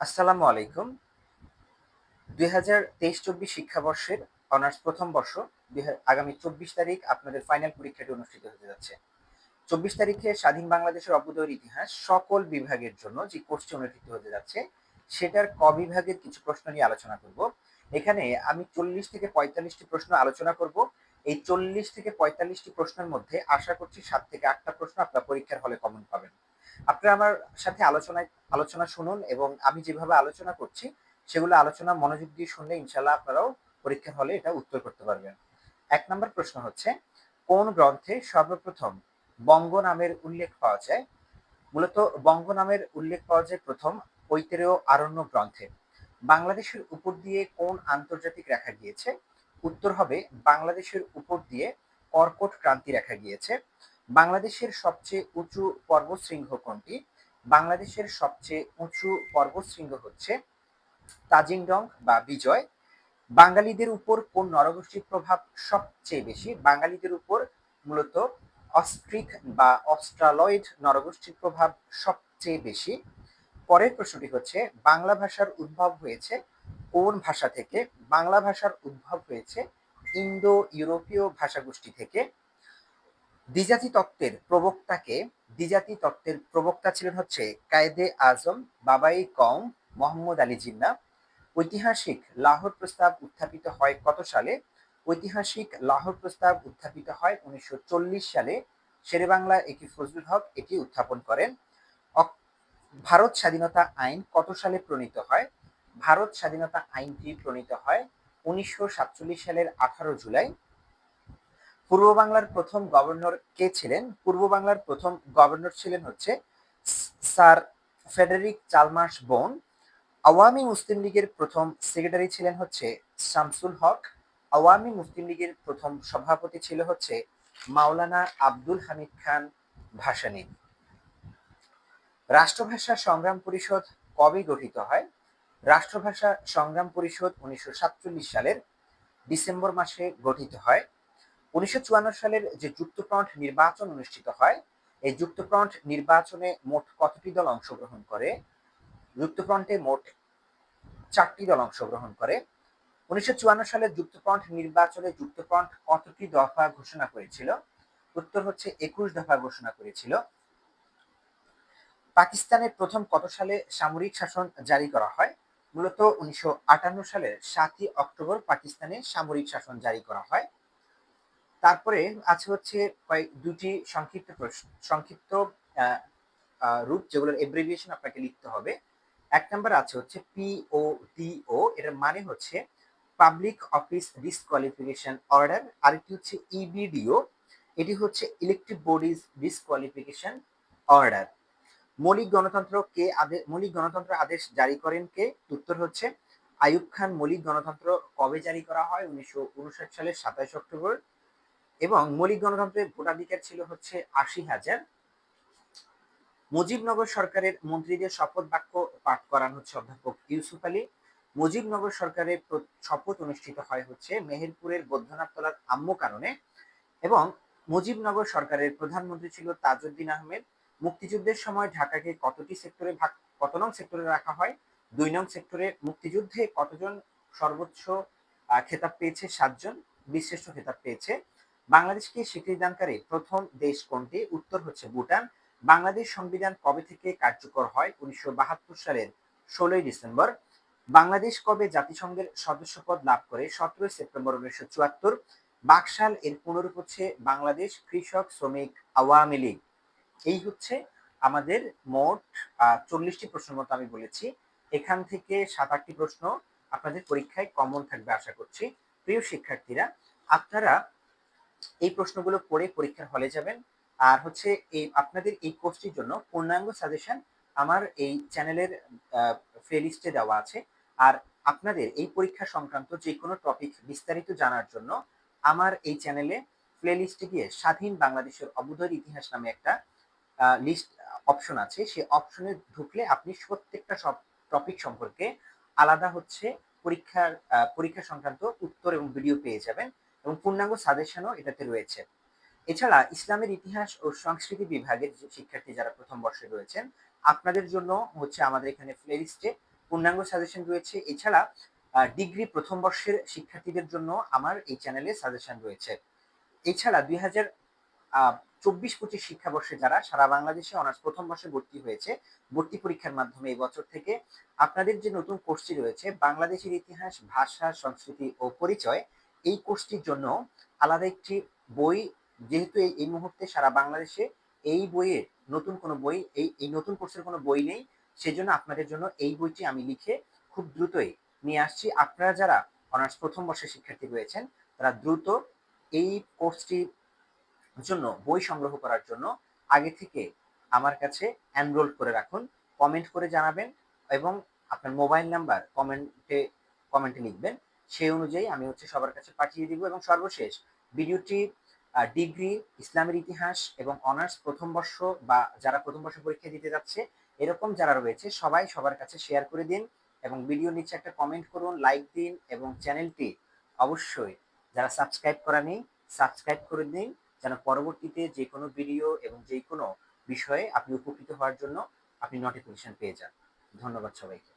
আসসালামু আলাইকুম। দুই হাজার তেইশ চব্বিশ শিক্ষাবর্ষের অনার্স প্রথম বর্ষ আগামী চব্বিশ তারিখ আপনাদের ফাইনাল পরীক্ষাটি অনুষ্ঠিত হতে যাচ্ছে। চব্বিশ তারিখে স্বাধীন বাংলাদেশের অভ্যুদয়ের ইতিহাস সকল বিভাগের জন্য যে কোর্সটি অনুষ্ঠিত হতে যাচ্ছে, সেটার ক বিভাগের কিছু প্রশ্ন নিয়ে আলোচনা করব। এখানে আমি চল্লিশ থেকে পঁয়তাল্লিশটি প্রশ্ন আলোচনা করব। এই চল্লিশ থেকে পঁয়তাল্লিশটি প্রশ্নের মধ্যে আশা করছি সাত থেকে আটটা প্রশ্ন আপনার পরীক্ষার হলে কমন পাবেন। আপনারা আমার সাথে আলোচনায়, আলোচনা শুনুন এবং আমি যেভাবে আলোচনা করছি, সেগুলো আলোচনা মনোযোগ দিয়ে শুনলে ইনশাল্লাহ আপনারাও পরীক্ষার হলে এটা উত্তর করতে পারবেন। এক নম্বর প্রশ্ন হচ্ছে, কোন গ্রন্থে সর্বপ্রথম বঙ্গ নামের উল্লেখ পাওয়া যায়? মূলত বঙ্গ নামের উল্লেখ পাওয়া যায় প্রথম ঐতেরেয় আরণ্য গ্রন্থে। বাংলাদেশের উপর দিয়ে কোন আন্তর্জাতিক রেখা গিয়েছে? উত্তর হবে, বাংলাদেশের উপর দিয়ে কর্কট ক্রান্তি রেখা গিয়েছে। বাংলাদেশের সবচেয়ে উঁচু পর্বতশৃঙ্গ কোনটি? বাংলাদেশের সবচেয়ে উঁচু পর্বতশৃঙ্গ হচ্ছে তাজিংডং বা বিজয়। বাঙালিদের উপর কোন নরগোষ্ঠীর প্রভাব সবচেয়ে বেশি? বাঙালিদের উপর মূলত অস্ট্রিক বা অস্ট্রালয়েড নরগোষ্ঠীর প্রভাব সবচেয়ে বেশি। পরের প্রশ্নটি হচ্ছে, বাংলা ভাষার উদ্ভব হয়েছে কোন ভাষা থেকে? বাংলা ভাষার উদ্ভব হয়েছে ইন্দো ইউরোপীয় ভাষাগোষ্ঠী থেকে। দ্বিজাতি তত্ত্বের প্রবক্তাকে দ্বিজাতি তত্ত্বের প্রবক্তা ছিলেন হচ্ছে কায়েদে আজম, বাবাই কম মোহাম্মদ আলী জিন্না। ঐতিহাসিক লাহোর প্রস্তাব উত্থাপিত হয় কত সালে? ঐতিহাসিক লাহোর প্রস্তাব উত্থাপিত হয় উনিশশো চল্লিশ সালে। শেরেবাংলা একি ফজলুল হক এটি উত্থাপন করেন। ভারত স্বাধীনতা আইন কত সালে প্রণীত হয়? ভারত স্বাধীনতা আইনটি প্রণীত হয় উনিশশো সাতচল্লিশ সালের আঠারো জুলাই। পূর্ব বাংলার প্রথম গভর্নর কে ছিলেন? পূর্ব বাংলার প্রথম গভর্নর ছিলেন হচ্ছে স্যার ফেডারিক চালমার্স বোন। আওয়ামী মুসলিম লীগের প্রথম সেক্রেটারি ছিলেন হচ্ছে শামসুল হক। আওয়ামী মুসলিম লীগের প্রথম সভাপতি ছিল হচ্ছে মাওলানা আব্দুল হামিদ খান ভাসানী। রাষ্ট্রভাষা সংগ্রাম পরিষদ কবে গঠিত হয়? রাষ্ট্রভাষা সংগ্রাম পরিষদ উনিশশো সাতচল্লিশ সালের ডিসেম্বর মাসে গঠিত হয়। উনিশশো চুয়ান্ন সালের যে যুক্তফ্রন্ট নির্বাচন অনুষ্ঠিত হয়, এই যুক্তফ্রন্ট নির্বাচনে মোট কতটি দল অংশগ্রহণ করে? যুক্তফ্রন্টে মোট চারটি দল অংশগ্রহণ করে। উনিশশো সালের যুক্তফ্রন্ট নির্বাচনে যুক্তফ্রন্ট কতটি দফা ঘোষণা করেছিল? উত্তর হচ্ছে একুশ দফা ঘোষণা করেছিল। পাকিস্তানের প্রথম কত সালে সামরিক শাসন জারি করা হয়? মূলত উনিশশো আটান্ন সালের সাতই অক্টোবর পাকিস্তানে সামরিক শাসন জারি করা হয়। তারপরে আছে হচ্ছে কয়েক, দুটি সংক্ষিপ্ত প্রশ্ন, সংক্ষিপ্ত রূপ যেগুলোর এব্রিভিয়েশন আপনাকে লিখতে হবে। এক নাম্বার আছে হচ্ছে পিও ডিও এটার মানে হচ্ছে পাবলিক অফিস ডিসকোয়ালিফিকেশন অর্ডার আরেকটি হচ্ছে ইবিডিও এটি হচ্ছে ইলেকট্রিক বডিজ ডিসকোয়ালিফিকেশন অর্ডার মৌলিক গণতন্ত্র কে আদেশ মৌলিক গণতন্ত্র আদেশ জারি করেন কে? উত্তর হচ্ছে আইয়ুব খান মৌলিক গণতন্ত্র কবে জারি করা হয়? উনিশশো উনষাট সালের সাতাশ অক্টোবর। এবং মৌলিক গণতন্ত্রের ভোটাধিকার ছিল হচ্ছে আশি হাজার। মুজিবনগর সরকারের মন্ত্রীদের শপথ বাক্য পাঠ করান হচ্ছে অধ্যাপক ইউসুফ আলী। মুজিবনগর সরকারের শপথ অনুষ্ঠিত হয় হচ্ছে মেহেরপুরের বৈদ্যনাথ তলার আম্ম কারণে এবং মুজিবনগর সরকারের প্রধানমন্ত্রী ছিল তাজউদ্দিন আহমেদ। মুক্তিযুদ্ধের সময় ঢাকাকে কতটি সেক্টরে ভাগ, কত নং সেক্টরে রাখা হয়? দুই নং সেক্টরে মুক্তিযুদ্ধে কতজন সর্বোচ্চ খেতাব পেয়েছে সাতজন? বিশ্রেষ্ঠ খেতাব পেয়েছে। বাংলাদেশকে স্বীকৃতিদানকারী প্রথম দেশ কোনটি? উত্তর হচ্ছে ভুটান। বাংলাদেশ সংবিধান কবে থেকে কার্যকর হয়? উনিশশো বাহাত্তর সালের ষোলোই ডিসেম্বর। বাংলাদেশ কবে জাতিসংঘের সদস্যপদ লাভ করে? সতেরোই সেপ্টেম্বর উনিশশো চুয়াত্তর। বাকশাল এর পুনরূপ হচ্ছে বাংলাদেশ কৃষক শ্রমিক আওয়ামী লীগ। এই হচ্ছে আমাদের মোট চল্লিশটি প্রশ্নের মতো আমি বলেছি। এখান থেকে সাত আটটি প্রশ্ন আপনাদের পরীক্ষায় কমন থাকবে আশা করছি। প্রিয় শিক্ষার্থীরা, আপনারা এই প্রশ্নগুলো পড়ে পরীক্ষার হলে যাবেন। আর হচ্ছে এই আপনাদের এই কোর্সটির জন্য পূর্ণাঙ্গ সাজেশন আমার এই চ্যানেলের প্লেলিস্টে দেওয়া আছে। আর আপনাদের এই পরীক্ষা সংক্রান্ত যে কোনো টপিক বিস্তারিত জানার জন্য আমার এই চ্যানেলে প্লেলিস্টে গিয়ে স্বাধীন বাংলাদেশের অবুধের ইতিহাস নামে একটা লিস্ট অপশন আছে। সেই অপশনে ঢুকলে আপনি প্রত্যেকটা সব টপিক সম্পর্কে আলাদা হচ্ছে পরীক্ষার পরীক্ষা সংক্রান্ত উত্তর এবং ভিডিও পেয়ে যাবেন। এবং পূর্ণাঙ্গ সাজেশনও এটাতে রয়েছে। এছাড়া ইসলামের ইতিহাস ও সংস্কৃতি বিভাগের শিক্ষার্থী যারা প্রথম বর্ষে রয়েছেন, আপনাদের জন্য হচ্ছে আমাদের এখানে প্লেলিস্টে পূর্ণাঙ্গ সাজেশন রয়েছে। এছাড়া ডিগ্রি প্রথম বর্ষের শিক্ষার্থীদের জন্য আমার এই চ্যানেলে সাজেশন রয়েছে। এছাড়া দুই হাজার চব্বিশ পঁচিশ শিক্ষাবর্ষে যারা সারা বাংলাদেশে অনার্স প্রথম বর্ষে ভর্তি হয়েছে, ভর্তি পরীক্ষার মাধ্যমে এই বছর থেকে আপনাদের যে নতুন কোর্সটি রয়েছে, বাংলাদেশের ইতিহাস, ভাষা, সংস্কৃতি ও পরিচয় এই কোর্সটির জন্য আলাদা একটি বই, যেহেতু এই মুহূর্তে সারা বাংলাদেশে এই বইয়ের নতুন কোনো বই, এই এই নতুন কোর্সের কোনো বই নেই, সেজন্য আপনাদের জন্য এই বইটি আমি লিখে খুব দ্রুতই নিয়ে আসছি। আপনারা যারা অনার্স প্রথম বর্ষের শিক্ষার্থী রয়েছেন, তারা দ্রুত এই কোর্সটি জন্য বই সংগ্রহ করার জন্য আগে থেকে আমার কাছে এনরোল করে রাখুন কমেন্ট করে জানাবেন এবং আপনার মোবাইল নাম্বার কমেন্টে কমেন্টে লিখবেন। সেই অনুযায়ী আমি হচ্ছে সবার কাছে পাঠিয়ে দিব এবং সর্বশেষ ভিডিওটি ডিগ্রি, ইসলামের ইতিহাস এবং অনার্স প্রথম বর্ষ বা যারা প্রথম বর্ষ পরীক্ষা দিতে যাচ্ছে, এরকম যারা রয়েছে সবাই সবার কাছে শেয়ার করে দিন এবং ভিডিও নিচে একটা কমেন্ট করুন লাইক দিন এবং চ্যানেলটি অবশ্যই যারা সাবস্ক্রাইব করা নেই সাবস্ক্রাইব করে দিন যেন পরবর্তীতে যে কোনো ভিডিও এবং যে কোনো বিষয়ে আপনি উপকৃত হওয়ার জন্য আপনি নোটিফিকেশন পেয়ে যান। ধন্যবাদ সবাইকে।